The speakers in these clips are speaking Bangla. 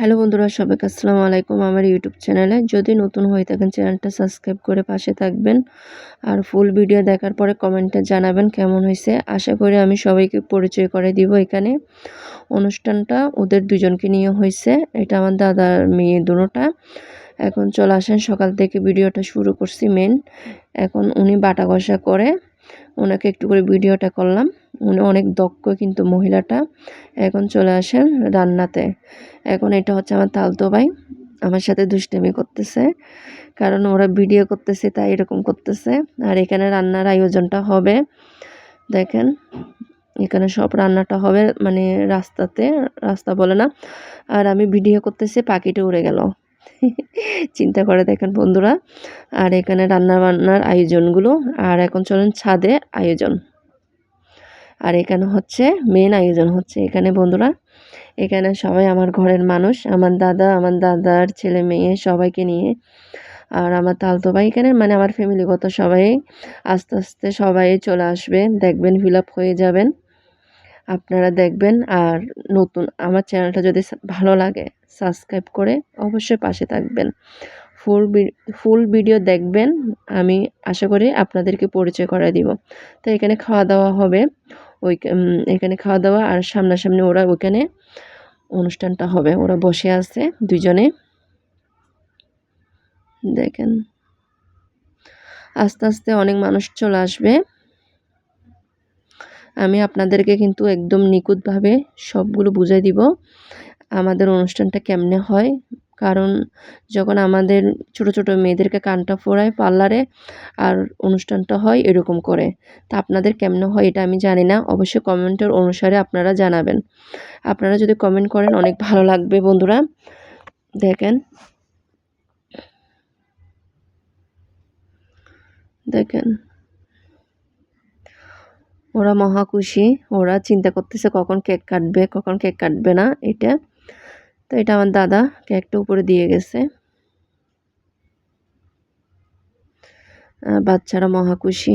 হ্যালো বন্ধুরা, সবাইকে আসসালামু আলাইকুম। আমার ইউটিউব চ্যানেলে যদি নতুন হয়ে থাকেন, চ্যানেলটা সাবস্ক্রাইব করে পাশে থাকবেন আর ফুল ভিডিও দেখার পরে কমেন্টে জানাবেন কেমন হয়েছে। আশা করি আমি সবাইকে পরিচয় করে দিব এখানে। অনুষ্ঠানটা ওদের দুজনকে নিয়ে হয়েছে। এটা আমার দাদার মেয়ে দুটোটা। এখন চলে আসেন, সকাল থেকে ভিডিওটা শুরু করছি মেন এখন উনি বাটা ঘষা করে, ওনাকে একটু করে ভিডিওটা করলাম। অনেক দক্ষ কিন্তু মহিলাটা। এখন চলে আসেন রান্নাতে। এখন এটা হচ্ছে আমার তালতো ভাই, আমার সাথে দুষ্টামি করতেছে। কারণ ওরা ভিডিও করতেছে, তাই এরকম করতেছে। আর এখানে রান্নার আয়োজনটা হবে। দেখেন, এখানে সব রান্নাটা হবে মানে রাস্তাতে, রাস্তা বলে না। আর আমি ভিডিও করতেছি, পাখিটা উড়ে গেল। চিন্তা করে দেখেন বন্ধুরা। আর এখানে রান্না বান্নার আয়োজনগুলো। আর এখন চলেন ছাদে আয়োজন। আর এখানে হচ্ছে মেন আয়োজন হচ্ছে এখানে বন্ধুরা। এখানে সবাই আমার ঘরের মানুষ, আমার দাদা, আমার দাদার ছেলে মেয়ে সবাইকে নিয়ে। আর আমার তালতো ভাই এখানে মানে আমার ফ্যামিলিগত সবাই আস্তে আস্তে সবাই চলে আসবে। দেখবেন ফিল আপ হয়ে যাবেন। আপনারা দেখবেন আর নতুন, আমার চ্যানেলটা যদি ভালো লাগে সাবস্ক্রাইব করে অবশ্যই পাশে থাকবেন। ফুল ফুল ভিডিও দেখবেন, আমি আশা করি আপনাদেরকে পরিচয় করে দিব। তো এখানে খাওয়া দাওয়া হবে। ওই এখানে খাওয়া দাওয়া আর সামনাসামনি ওরা ওইখানে অনুষ্ঠানটা হবে। ওরা বসে আছে দুজনে দেখেন। আস্তে আস্তে অনেক মানুষ চলে আসবে। আমি আপনাদেরকে কিন্তু একদম নিখুঁতভাবে সবগুলো বুঝাই দিব। আমাদের অনুষ্ঠানটা কেমনে হয়। কারণ যখন আমাদের ছোট ছোট মেয়েদেরকে কানটা ফোড়ায় পার্লারে আর অনুষ্ঠানটা হয় এরকম করে, তা আপনাদের কেমন হয় এটা আমি জানি না। অবশ্যই কমেন্টের অনুসারে আপনারা জানাবেন। আপনারা যদি কমেন্ট করেন অনেক ভালো লাগবে বন্ধুরা। দেখেন। দেখেন। ওরা মহা খুশি। ওরা চিন্তা করতেছে কখন কেক কাটবে, কখন কেক কাটবে না, এটা। তো এটা আমার দাদা কেকটা উপরে দিয়ে গেছে। বাচ্চারা মহাকুশি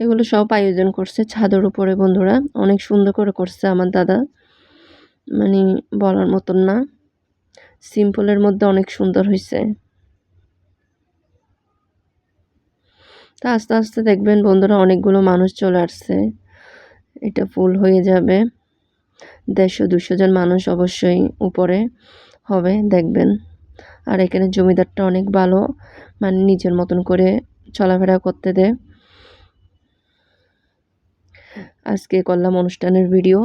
এগুলো সব আয়োজন করছে ছাদের উপরে, বন্ধুরা। অনেক সুন্দর করে করছে আমার দাদা। মানে বলার মতন না। সিম্পলের মধ্যে অনেক সুন্দর হয়েছে তা আস্তে আস্তে দেখবেন বন্ধুরা অনেকগুলো মানুষ চলে আসছে। এটা ফুল হয়ে যাবে। দেড়শো, দুশো জন মানুষ অবশ্যই উপরে হবে, দেখবেন। আর এখানে জমিদারটা অনেক ভালো। মানে নিজের মতন করে চলাফেরা করতে দেয় আজকে করলাম অনুষ্ঠানের ভিডিও।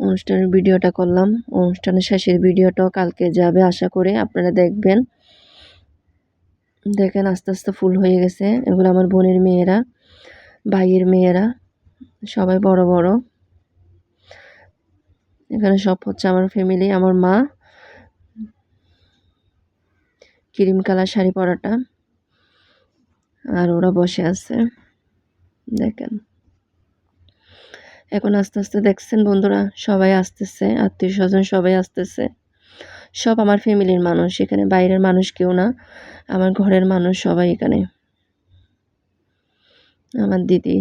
অনুষ্ঠানের ভিডিওটা করলাম। অনুষ্ঠানের শেষের ভিডিওটাও কালকে যাবে আশা করে। আপনারা দেখবেন। দেখেন আস্তে আস্তে ফুল হয়ে গেছে। এগুলো আমার বোনের মেয়েরা, ভাইয়ের মেয়েরা, সবাই বড় বড়। এখানে সব হচ্ছে আমার ফ্যামিলি আমার মা। ক্রিম কালার শাড়ি পরাটা। আর ওরা বসে আছে। দেখেন। এখন আস্তে আস্তে দেখছেন বন্ধুরা, সবাই আসতেছে, আত্মীয় স্বজন সবাই আসতেছে। সব আমার ফ্যামিলির মানুষ, এখানে বাইরের মানুষ কেউ না, আমার ঘরের মানুষ সবাই এখানে। আমার দিদি,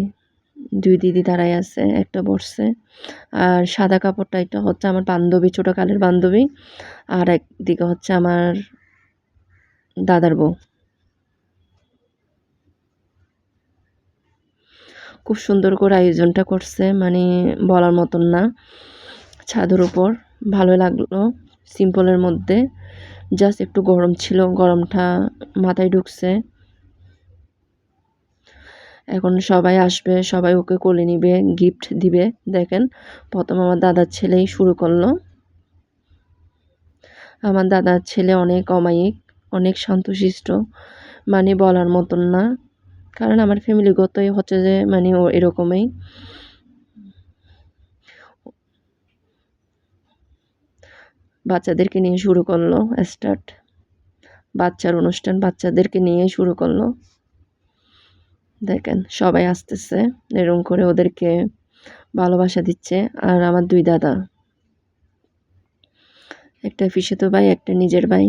দুই দিদি দাঁড়াই আছে, একটা বসছে, আর সাদা কাপড়টা এটা হচ্ছে আমার বান্ধবী ছোটো কালের বান্ধবী, আর একদিকে হচ্ছে আমার দাদার বউ। খুব সুন্দর করে আয়োজনটা করছে মানে বলার মতন না, ছাদের উপর। ভালো লাগল। সিম্পলের মধ্যে। জাস্ট একটু গরম ছিল, গরমটা মাথায় ঢুকছে। এখন সবাই আসবে, সবাই ওকে কোলে নিবে গিফট দিবে। দেখেন, প্রথম আমার দাদার ছেলেই শুরু করল। আমার দাদার ছেলে অনেক অমায়িক, অনেক শান্তশিষ্ট মানে বলার মতন না। কারণ আমার ফ্যামিলিগতই হচ্ছে যে মানে ও এরকমই। বাচ্চাদেরকে নিয়ে শুরু করল স্টার্ট বাচ্চার অনুষ্ঠান বাচ্চাদেরকে নিয়ে শুরু করল। দেখেন, সবাই আসতেছে এরম করে ওদেরকে ভালোবাসা দিচ্ছে। আর আমার দুই দাদা, একটা তো ভাই, একটা নিজের ভাই।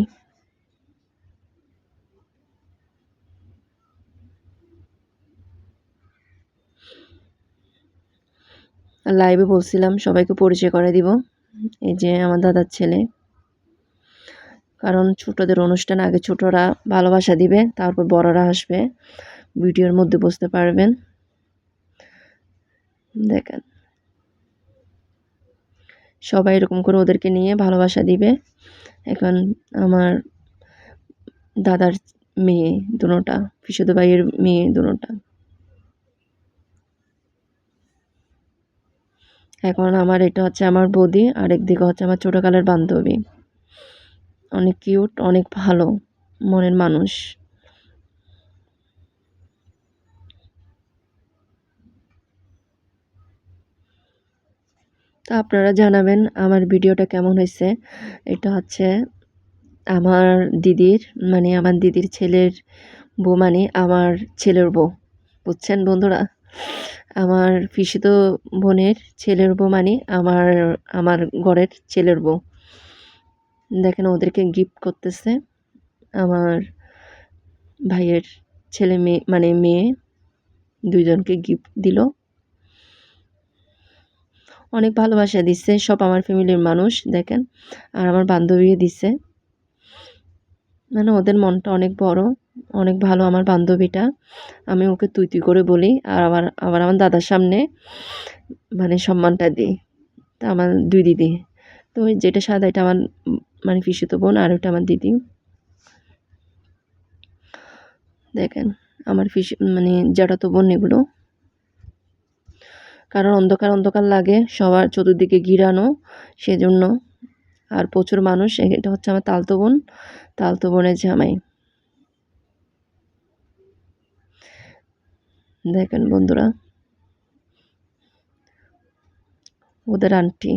লাইভে বলছিলাম, সবাইকে পরিচয় করে দিব। এই যে আমার দাদার ছেলে। কারণ ছোটদের অনুষ্ঠান আগে ছোটরা ভালোবাসা দিবে, তারপর বড়রা আসবে। ভিডিওর মধ্যে বুঝতে পারবেন। দেখেন। সবাই এরকম করে ওদেরকে নিয়ে ভালোবাসা দিবে। এখন আমার দাদার মেয়ে দুটা, পিসুদো ভাইয়ের মেয়ে দুটা। এখন আমার এটা হচ্ছে আমার বৌদি, আর একদিকে হচ্ছে আমার ছোটোকালের বান্ধবী। অনেক কিউট অনেক ভালো, মনের মানুষ। তো আপনারা জানাবেন আমার ভিডিওটা কেমন হয়েছে। এটা হচ্ছে আমার দিদির মানে আমার দিদির ছেলের বউ মানে আমার ছেলের বউ। বুঝছেন বন্ধুরা? আমার পিসিত বোনের ছেলের বউ মানে আমার আমার ঘরের ছেলের বউ। দেখেন ওদেরকে গিফট করতেছে আমার ভাইয়ের ছেলে মেয়ে মানে মেয়ে দুইজনকে গিফট দিল। অনেক ভালোবাসা দিচ্ছে, সব আমার ফ্যামিলির মানুষ, দেখেন। আর আমার বান্ধবীও দিচ্ছে। মানে ওদের মনটা অনেক বড়, অনেক ভালো আমার বান্ধবীটা। আমি ওকে তুই তুই করে বলি আর আবার আবার আমার দাদার সামনে মানে সম্মানটা দিই। তা আমার দুই দিদি। তো যেটা সাদা, এটা আমার মানে পিসিত বোন আর ওটা আমার দিদি। দেখেন, আমার পিসি মানে তো বোন এগুলো। কারণ অন্ধকার অন্ধকার লাগে, সবার চতুর্দিকে ঘিরানো, সেজন্য আর প্রচুর মানুষ এটা হচ্ছে আমার তালতো বোন, তালতো বোনের জামাই। দেখেন বন্ধুরা, ওদের আন্টি।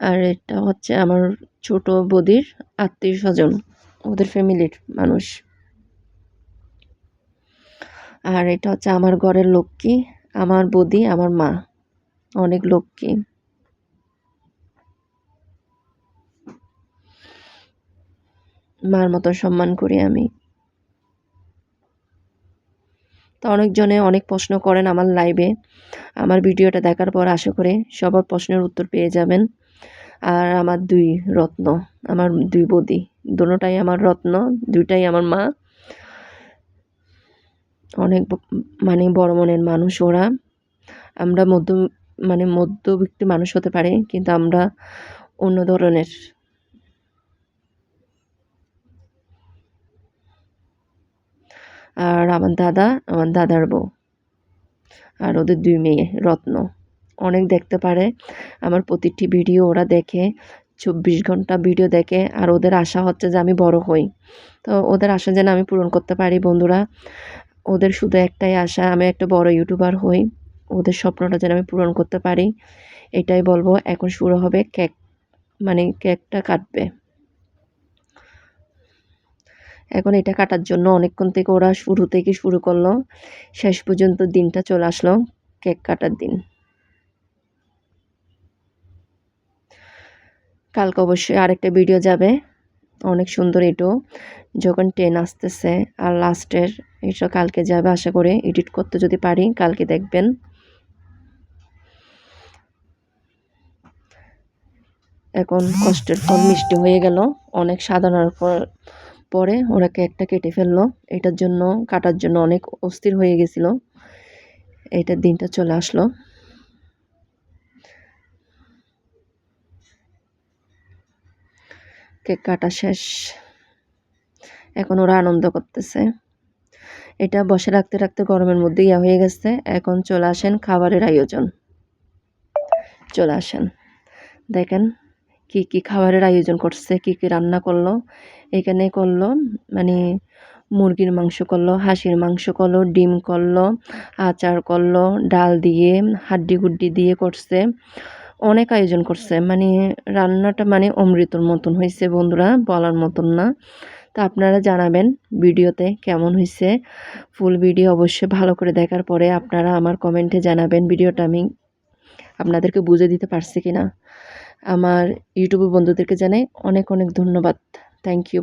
আর এটা হচ্ছে আমার ছোট বদির আত্মীয় স্বজন, ওদের ফ্যামিলির মানুষ। আর এটা হচ্ছে আমার ঘরের লক্ষ্মী, আমার বদি, আমার মা। অনেক লোককে। মার মতো সম্মান করি আমি। তো অনেকজনে অনেক প্রশ্ন করেন আমার লাইভে আমার ভিডিওটা দেখার পর আশা করে সবার প্রশ্নের উত্তর পেয়ে যাবেন। আর আমার দুই রত্ন, আমার দুই বদি, দুটাই আমার রত্ন, দুইটাই আমার মা। অনেক মানে বড় মনের মানুষ ওরা। আমরা মধ্য মানে মধ্যবিত্ত মানুষ হতে পারে, কিন্তু আমরা অন্য ধরনের। আর আমার দাদা, আমার দাদার বউ আর ওদের দুই মেয়ে, রত্ন। অনেক দেখতে পারে, আমার প্রতিটি ভিডিও ওরা দেখে, চব্বিশ ঘণ্টা ভিডিও দেখে, আর ওদের আশা হচ্ছে যে আমি বড় হই। তো ওদের আশা যেন আমি পূরণ করতে পারি, বন্ধুরা। ওদের শুধু একটাই আশা, আমি একটা বড় ইউটিউবার হই। ওদের স্বপ্নটা যেন আমি পূরণ করতে পারি, এটাই বলব। এখন শুরু হবে কেক মানে কেকটা কাটবে। এখন এটা কাটার জন্য অনেকক্ষণ থেকে ওরা শুরু থেকে শুরু করল। শেষ পর্যন্ত দিনটা চলে আসলো কেক কাটার দিন। কালকে অবশ্যই আরেকটা ভিডিও যাবে, অনেক সুন্দর এটাও যখন ট্রেন আসতেছে আর লাস্টের এটা কালকে যাবে আশা করে এডিট করতে যদি পারি, কালকে দেখবেন। এখন কষ্টের ফল মিষ্টি হয়ে গেল। অনেক সাধনার পর, পরে ওরা কেকটা কেটে ফেলল। এটার জন্য, কাটার জন্য অনেক অস্থির হয়ে গেছিল। এটার দিনটা চলে আসলো। কেক কাটা শেষ। এখন ওরা আনন্দ করতেছে। এটা বসে রাখতে রাখতে গরমের মধ্যে ইয়া হয়ে গেছে। এখন চলে আসেন খাবারের আয়োজন। চলে আসেন। দেখেন কি কি খাবারের আয়োজন করছে, কি কি রান্না করল? এখানে করল মানে মুরগির মাংস করল, হাঁসির মাংস করল, ডিম করল, আচার করল, ডাল দিয়ে, হাড্ডি গুড্ডি দিয়ে করছে। অনেক আয়োজন করছে মানে রান্নাটা মানে অমৃতর মতন হয়েছে বন্ধুরা, বলার মতন না। তা আপনারা জানাবেন ভিডিওতে কেমন হয়েছে। ফুল ভিডিও অবশ্যই ভালো করে দেখার পরে আপনারা আমার কমেন্টে জানাবেন ভিডিওটা আমি আপনাদেরকে বুঝে দিতে পারছি কি না আমার ইউটিউবের বন্ধুদেরকে জানাই অনেক অনেক ধন্যবাদ। Thank you